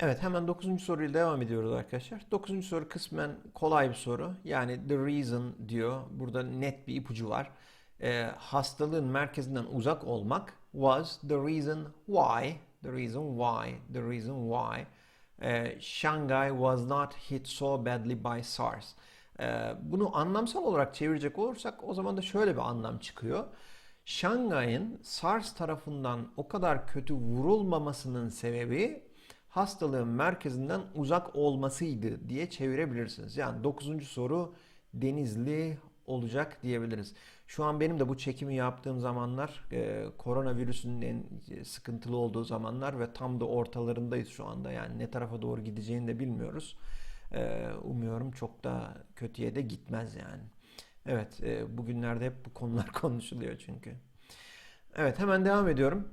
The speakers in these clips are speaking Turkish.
Evet hemen 9. soruyla devam ediyoruz arkadaşlar. 9. soru kısmen kolay bir soru. Yani the reason diyor. Burada net bir ipucu var. Ee, hastalığın merkezinden uzak olmak was the reason why the reason why the reason why eh, Shanghai was not hit so badly by SARS. Ee, bunu anlamsal olarak çevirecek olursak o zaman da şöyle bir anlam çıkıyor. Şangay'ın SARS tarafından o kadar kötü vurulmamasının sebebi hastalığın merkezinden uzak olmasıydı diye çevirebilirsiniz. Yani 9. soru Denizli olacak diyebiliriz. Şu an benim de bu çekimi yaptığım zamanlar e, koronavirüsünün en sıkıntılı olduğu zamanlar ve tam da ortalarındayız şu anda. Yani ne tarafa doğru gideceğini de bilmiyoruz. E, umuyorum çok da kötüye de gitmez yani. Evet, e, bugünlerde hep bu konular konuşuluyor çünkü. Evet, hemen devam ediyorum.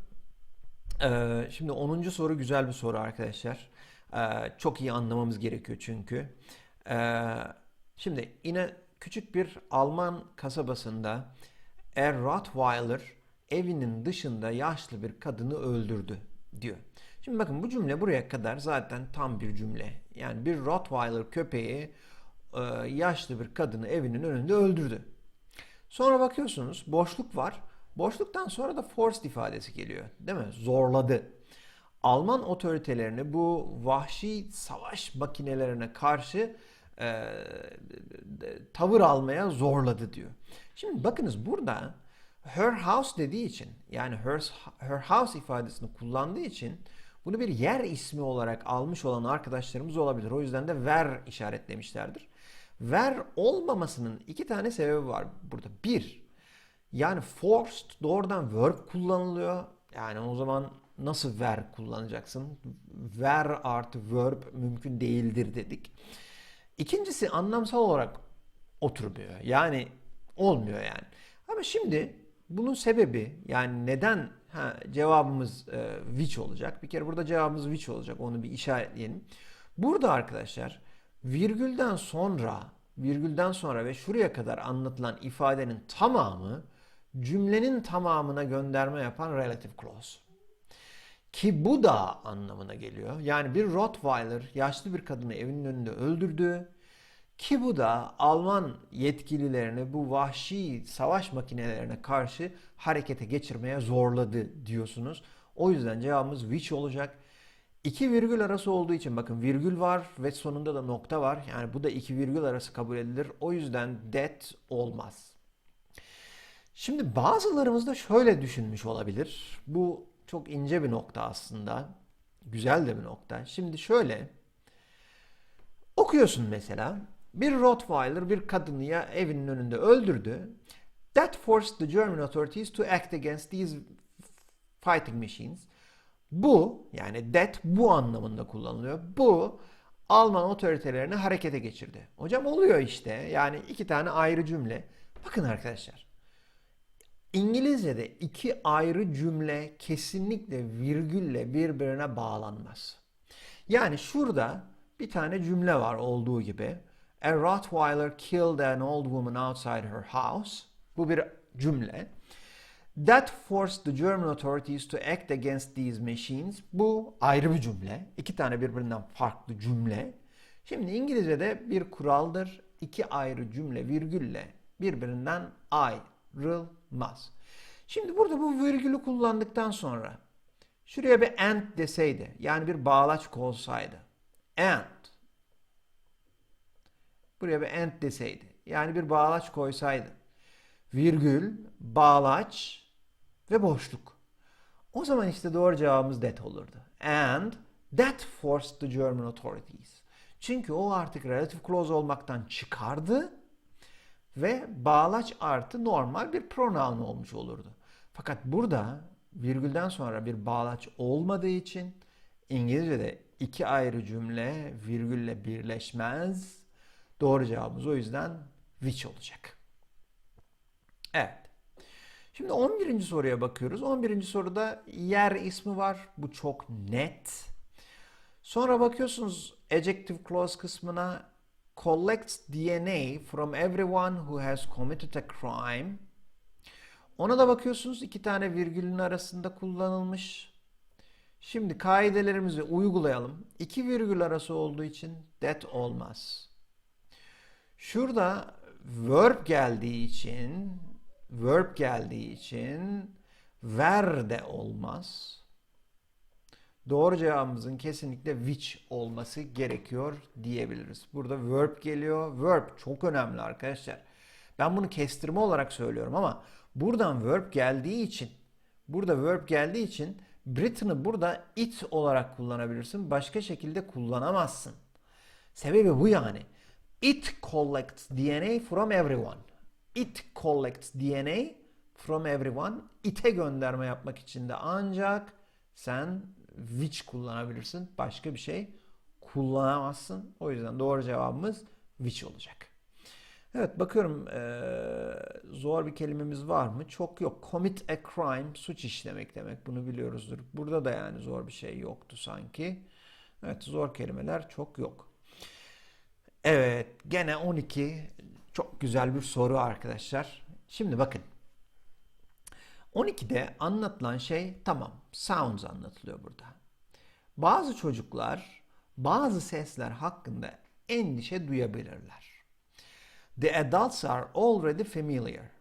Ee, şimdi 10. soru güzel bir soru arkadaşlar. Ee, çok iyi anlamamız gerekiyor çünkü. Ee, şimdi yine küçük bir Alman kasabasında Er Rottweiler evinin dışında yaşlı bir kadını öldürdü diyor. Şimdi bakın bu cümle buraya kadar zaten tam bir cümle. Yani bir Rottweiler köpeği e, yaşlı bir kadını evinin önünde öldürdü. Sonra bakıyorsunuz boşluk var. Boşluktan sonra da forced ifadesi geliyor. Değil mi? Zorladı. Alman otoritelerini bu vahşi savaş makinelerine karşı e, tavır almaya zorladı diyor. Şimdi bakınız burada her house dediği için yani her, her house ifadesini kullandığı için bunu bir yer ismi olarak almış olan arkadaşlarımız olabilir. O yüzden de where işaretlemişlerdir. Where olmamasının iki tane sebebi var burada. Bir, yani forced doğrudan verb kullanılıyor. Yani o zaman nasıl ver kullanacaksın? Ver artı verb mümkün değildir dedik. İkincisi anlamsal olarak oturmuyor. Yani olmuyor yani. Ama şimdi bunun sebebi yani neden ha, cevabımız e, which olacak? Bir kere burada cevabımız which olacak. Onu bir işaretleyelim. Burada arkadaşlar virgülden sonra virgülden sonra ve şuraya kadar anlatılan ifadenin tamamı cümlenin tamamına gönderme yapan relative clause. Ki bu da anlamına geliyor. Yani bir Rottweiler yaşlı bir kadını evinin önünde öldürdü. Ki bu da Alman yetkililerini bu vahşi savaş makinelerine karşı harekete geçirmeye zorladı diyorsunuz. O yüzden cevabımız which olacak. İki virgül arası olduğu için bakın virgül var ve sonunda da nokta var. Yani bu da iki virgül arası kabul edilir. O yüzden that olmaz. Şimdi bazılarımız da şöyle düşünmüş olabilir. Bu çok ince bir nokta aslında. Güzel de bir nokta. Şimdi şöyle okuyorsun mesela. Bir Rottweiler bir kadını ya evinin önünde öldürdü. That forced the German authorities to act against these fighting machines. Bu yani that bu anlamında kullanılıyor. Bu Alman otoritelerini harekete geçirdi. Hocam oluyor işte. Yani iki tane ayrı cümle. Bakın arkadaşlar. İngilizce'de iki ayrı cümle kesinlikle virgülle birbirine bağlanmaz. Yani şurada bir tane cümle var olduğu gibi. A Rottweiler killed an old woman outside her house. Bu bir cümle. That forced the German authorities to act against these machines. Bu ayrı bir cümle. İki tane birbirinden farklı cümle. Şimdi İngilizce'de bir kuraldır. İki ayrı cümle virgülle birbirinden ayrılmaz. Şimdi burada bu virgülü kullandıktan sonra şuraya bir and deseydi yani bir bağlaç olsaydı and buraya bir and deseydi yani bir bağlaç koysaydı virgül, bağlaç ve boşluk. O zaman işte doğru cevabımız that olurdu. And that forced the German authorities. Çünkü o artık relative clause olmaktan çıkardı ve bağlaç artı normal bir pronoun olmuş olurdu. Fakat burada virgülden sonra bir bağlaç olmadığı için İngilizce'de iki ayrı cümle virgülle birleşmez. Doğru cevabımız o yüzden which olacak. Evet. Şimdi 11. soruya bakıyoruz. 11. soruda yer ismi var. Bu çok net. Sonra bakıyorsunuz adjective clause kısmına collects DNA from everyone who has committed a crime. Ona da bakıyorsunuz iki tane virgülün arasında kullanılmış. Şimdi kaidelerimizi uygulayalım. İki virgül arası olduğu için that olmaz. Şurada verb geldiği için verb geldiği için ver de olmaz. Doğru cevabımızın kesinlikle which olması gerekiyor diyebiliriz. Burada verb geliyor. Verb çok önemli arkadaşlar. Ben bunu kestirme olarak söylüyorum ama buradan verb geldiği için burada verb geldiği için Britain'ı burada it olarak kullanabilirsin. Başka şekilde kullanamazsın. Sebebi bu yani. It collects DNA from everyone. It collects DNA from everyone. It'e gönderme yapmak için de ancak sen which kullanabilirsin. Başka bir şey kullanamazsın. O yüzden doğru cevabımız which olacak. Evet bakıyorum eee, zor bir kelimemiz var mı? Çok yok. Commit a crime suç işlemek demek. Bunu biliyoruzdur. Burada da yani zor bir şey yoktu sanki. Evet zor kelimeler çok yok. Evet gene 12 çok güzel bir soru arkadaşlar. Şimdi bakın. 12'de anlatılan şey tamam sounds anlatılıyor burada. Bazı çocuklar bazı sesler hakkında endişe duyabilirler. The adults are already familiar.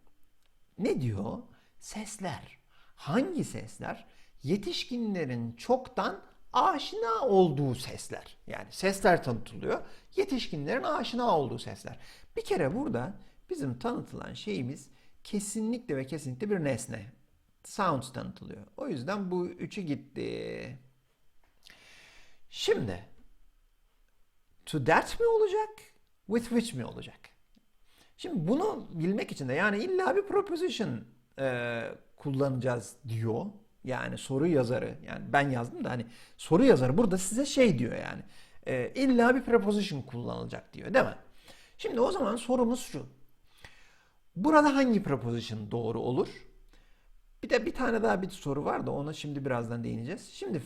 Ne diyor? Sesler. Hangi sesler? Yetişkinlerin çoktan aşina olduğu sesler. Yani sesler tanıtılıyor. Yetişkinlerin aşina olduğu sesler. Bir kere burada bizim tanıtılan şeyimiz kesinlikle ve kesinlikle bir nesne. Sounds tanıtılıyor. O yüzden bu üçü gitti. Şimdi to that mi olacak? With which mi olacak? Şimdi bunu bilmek için de yani illa bir proposition e, kullanacağız diyor. Yani soru yazarı yani ben yazdım da hani soru yazarı burada size şey diyor yani e, illa bir preposition kullanılacak diyor değil mi? Şimdi o zaman sorumuz şu. Burada hangi preposition doğru olur? Bir de bir tane daha bir soru var da ona şimdi birazdan değineceğiz. Şimdi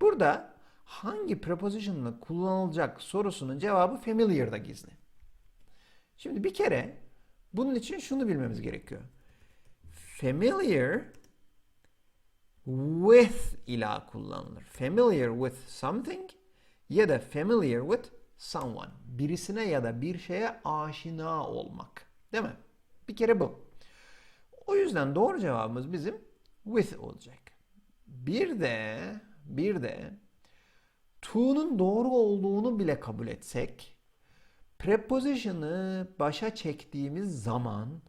burada hangi preposition'la kullanılacak sorusunun cevabı familiar'da gizli. Şimdi bir kere bunun için şunu bilmemiz gerekiyor. Familiar with ila kullanılır. Familiar with something ya da familiar with someone. Birisine ya da bir şeye aşina olmak. Değil mi? Bir kere bu. O yüzden doğru cevabımız bizim with olacak. Bir de bir de to'nun doğru olduğunu bile kabul etsek preposition'ı başa çektiğimiz zaman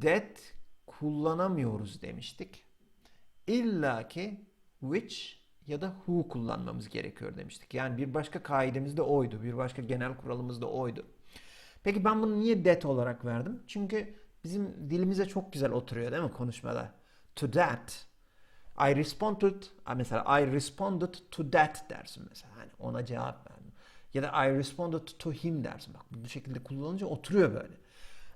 that kullanamıyoruz demiştik. İlla ki which ya da who kullanmamız gerekiyor demiştik. Yani bir başka kaidemiz de oydu. Bir başka genel kuralımız da oydu. Peki ben bunu niye that olarak verdim? Çünkü bizim dilimize çok güzel oturuyor değil mi konuşmada? To that. I responded, mesela I responded to that dersin mesela. Hani ona cevap verdim. Ya da I responded to him dersin. Bak bu şekilde kullanınca oturuyor böyle.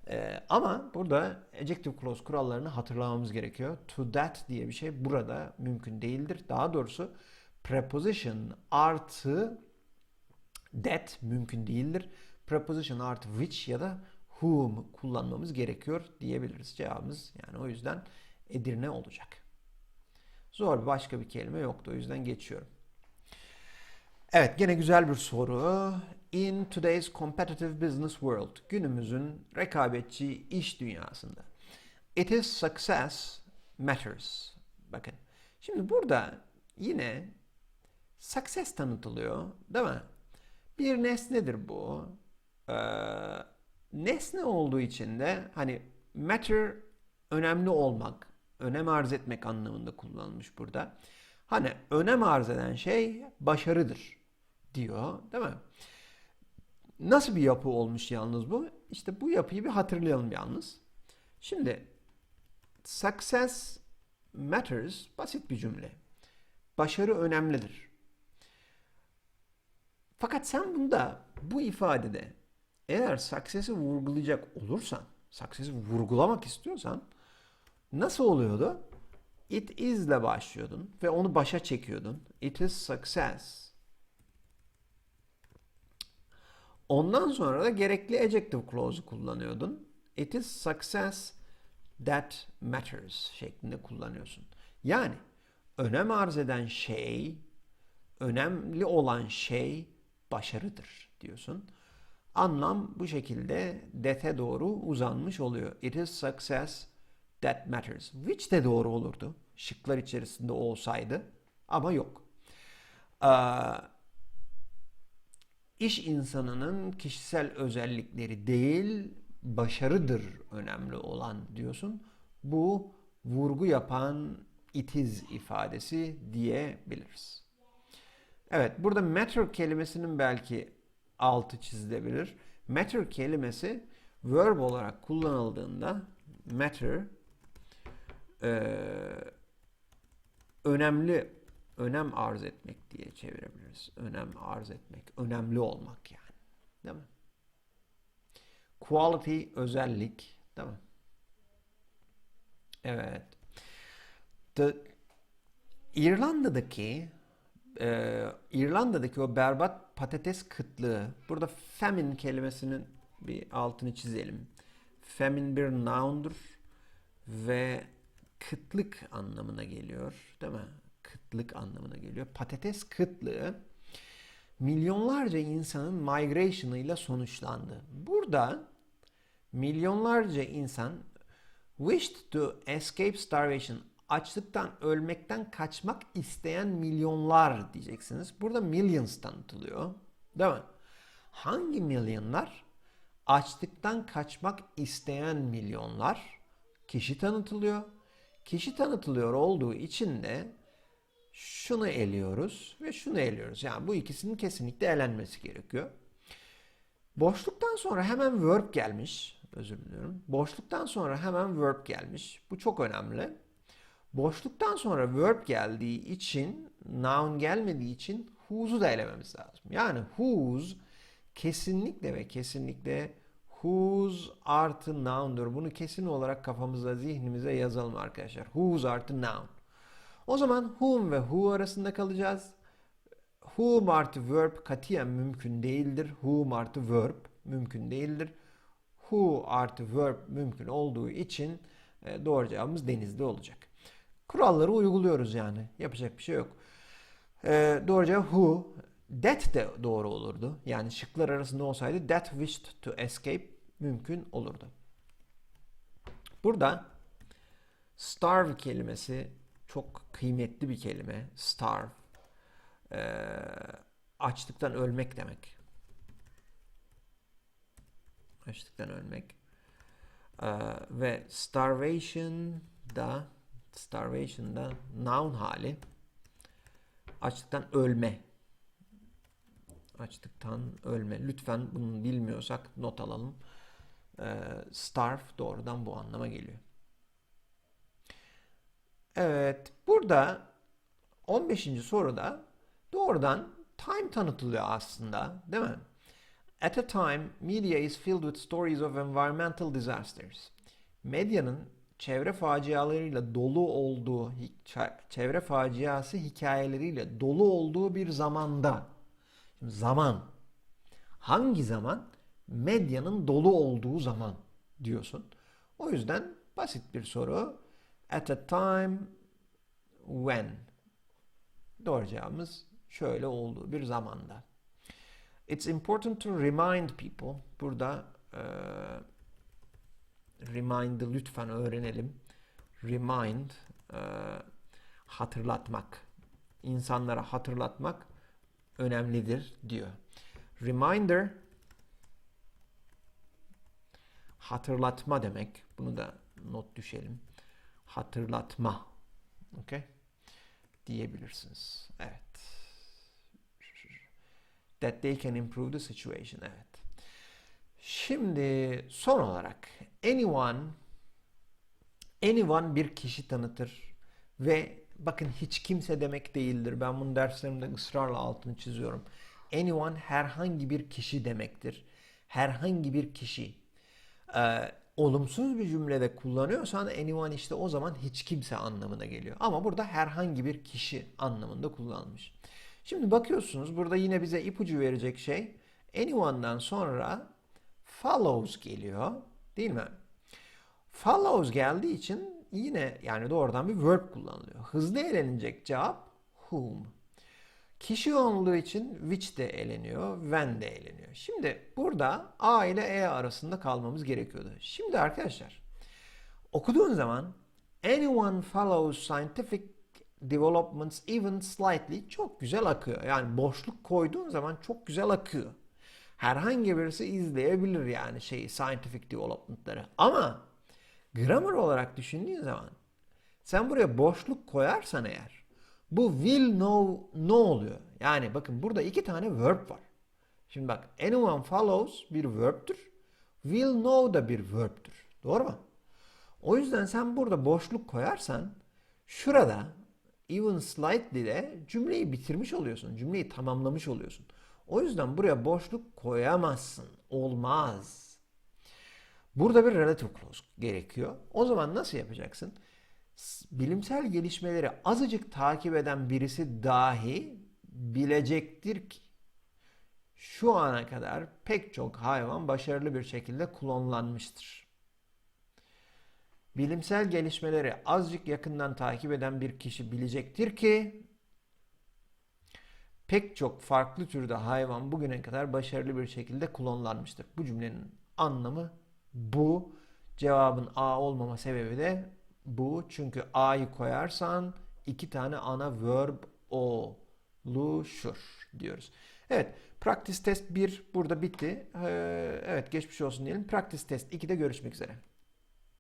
Ee, ama burada adjective clause kurallarını hatırlamamız gerekiyor. To that diye bir şey burada mümkün değildir. Daha doğrusu preposition artı that mümkün değildir. Preposition artı which ya da whom kullanmamız gerekiyor diyebiliriz. Cevabımız yani o yüzden Edirne olacak. Zor başka bir kelime yoktu o yüzden geçiyorum. Evet gene güzel bir soru. In today's competitive business world, günümüzün rekabetçi iş dünyasında. It is success matters. Bakın. Şimdi burada yine success tanıtılıyor, değil mi? Bir nesnedir bu. Ee, nesne olduğu için de hani matter önemli olmak, önem arz etmek anlamında kullanılmış burada. Hani önem arz eden şey başarıdır diyor, değil mi? Nasıl bir yapı olmuş yalnız bu? İşte bu yapıyı bir hatırlayalım yalnız. Şimdi success matters basit bir cümle. Başarı önemlidir. Fakat sen bunda bu ifadede eğer success'i vurgulayacak olursan, success'i vurgulamak istiyorsan nasıl oluyordu? It is ile başlıyordun ve onu başa çekiyordun. It is success. Ondan sonra da gerekli adjective clause'u kullanıyordun. It is success that matters şeklinde kullanıyorsun. Yani önem arz eden şey önemli olan şey başarıdır diyorsun. Anlam bu şekilde that'e doğru uzanmış oluyor. It is success that matters. Which de doğru olurdu. Şıklar içerisinde olsaydı. Ama yok. Ee, iş insanının kişisel özellikleri değil, başarıdır önemli olan diyorsun. Bu vurgu yapan itiz ifadesi diyebiliriz. Evet, burada matter kelimesinin belki altı çizilebilir. Matter kelimesi verb olarak kullanıldığında matter e, önemli, önem arz etmek diye çevirebiliriz. Önem arz etmek, önemli olmak yani. Değil mi? Quality, özellik. Değil mi? Evet. The, İrlanda'daki e, İrlanda'daki o berbat patates kıtlığı. Burada famine kelimesinin bir altını çizelim. Famine bir noun'dur ve kıtlık anlamına geliyor. Değil mi? Kıtlık anlamına geliyor. Patates kıtlığı milyonlarca insanın migration'ıyla sonuçlandı. Burada milyonlarca insan wished to escape starvation açlıktan ölmekten kaçmak isteyen milyonlar diyeceksiniz. Burada millions tanıtılıyor. Değil mi? Hangi milyonlar? Açlıktan kaçmak isteyen milyonlar kişi tanıtılıyor. Kişi tanıtılıyor olduğu için de şunu eliyoruz ve şunu eliyoruz. Yani bu ikisinin kesinlikle elenmesi gerekiyor. Boşluktan sonra hemen verb gelmiş. Özür diliyorum. Boşluktan sonra hemen verb gelmiş. Bu çok önemli. Boşluktan sonra verb geldiği için, noun gelmediği için who'su da elememiz lazım. Yani whose kesinlikle ve kesinlikle whose artı noun'dur. Bunu kesin olarak kafamızda, zihnimize yazalım arkadaşlar. Whose artı noun. O zaman whom ve who arasında kalacağız. Whom artı verb katiyen mümkün değildir. Whom artı verb mümkün değildir. Who artı verb mümkün olduğu için e, doğru cevabımız denizde olacak. Kuralları uyguluyoruz yani. Yapacak bir şey yok. Ee, doğru cevap who. That de doğru olurdu. Yani şıklar arasında olsaydı that wished to escape mümkün olurdu. Burada starve kelimesi çok kıymetli bir kelime. Starve. Ee, açlıktan ölmek demek. Açlıktan ölmek. Ee, ve starvation da starvation'da noun hali açlıktan ölme. Açlıktan ölme. Lütfen bunu bilmiyorsak not alalım. Ee, starve doğrudan bu anlama geliyor. Evet. Burada 15. soruda doğrudan time tanıtılıyor aslında. Değil mi? At a time, media is filled with stories of environmental disasters. Medyanın çevre facialarıyla dolu olduğu, çevre faciası hikayeleriyle dolu olduğu bir zamanda. Şimdi zaman. Hangi zaman? Medyanın dolu olduğu zaman diyorsun. O yüzden basit bir soru. At a time when. Doğru cevabımız şöyle olduğu bir zamanda. It's important to remind people. Burada e, remind'ı lütfen öğrenelim. Remind e, hatırlatmak. İnsanlara hatırlatmak önemlidir diyor. Reminder hatırlatma demek. Bunu da not düşelim. Hatırlatma. Okay? Diyebilirsiniz. Evet. That they can improve the situation. Evet. Şimdi son olarak anyone anyone bir kişi tanıtır ve bakın hiç kimse demek değildir. Ben bunu derslerimde ısrarla altını çiziyorum. Anyone herhangi bir kişi demektir. Herhangi bir kişi. Ee, olumsuz bir cümlede kullanıyorsan anyone işte o zaman hiç kimse anlamına geliyor. Ama burada herhangi bir kişi anlamında kullanılmış. Şimdi bakıyorsunuz burada yine bize ipucu verecek şey anyone'dan sonra follows geliyor. Değil mi? Follows geldiği için yine yani doğrudan bir verb kullanılıyor. Hızlı eğlenilecek cevap whom. Kişi olduğu için which de eleniyor, when de eleniyor. Şimdi burada A ile E arasında kalmamız gerekiyordu. Şimdi arkadaşlar okuduğun zaman anyone follows scientific developments even slightly çok güzel akıyor. Yani boşluk koyduğun zaman çok güzel akıyor. Herhangi birisi izleyebilir yani şeyi scientific development'ları. Ama grammar olarak düşündüğün zaman sen buraya boşluk koyarsan eğer bu will know ne oluyor? Yani bakın burada iki tane verb var. Şimdi bak anyone follows bir verb'tür. Will know da bir verb'tür. Doğru mu? O yüzden sen burada boşluk koyarsan şurada even slightly de cümleyi bitirmiş oluyorsun. Cümleyi tamamlamış oluyorsun. O yüzden buraya boşluk koyamazsın. Olmaz. Burada bir relative clause gerekiyor. O zaman nasıl yapacaksın? Bilimsel gelişmeleri azıcık takip eden birisi dahi bilecektir ki şu ana kadar pek çok hayvan başarılı bir şekilde klonlanmıştır. Bilimsel gelişmeleri azıcık yakından takip eden bir kişi bilecektir ki pek çok farklı türde hayvan bugüne kadar başarılı bir şekilde klonlanmıştır. Bu cümlenin anlamı bu. Cevabın A olmama sebebi de bu. Çünkü A'yı koyarsan iki tane ana verb oluşur diyoruz. Evet, practice test 1 burada bitti. Ee, Evet, geçmiş olsun diyelim. Practice test 2'de görüşmek üzere.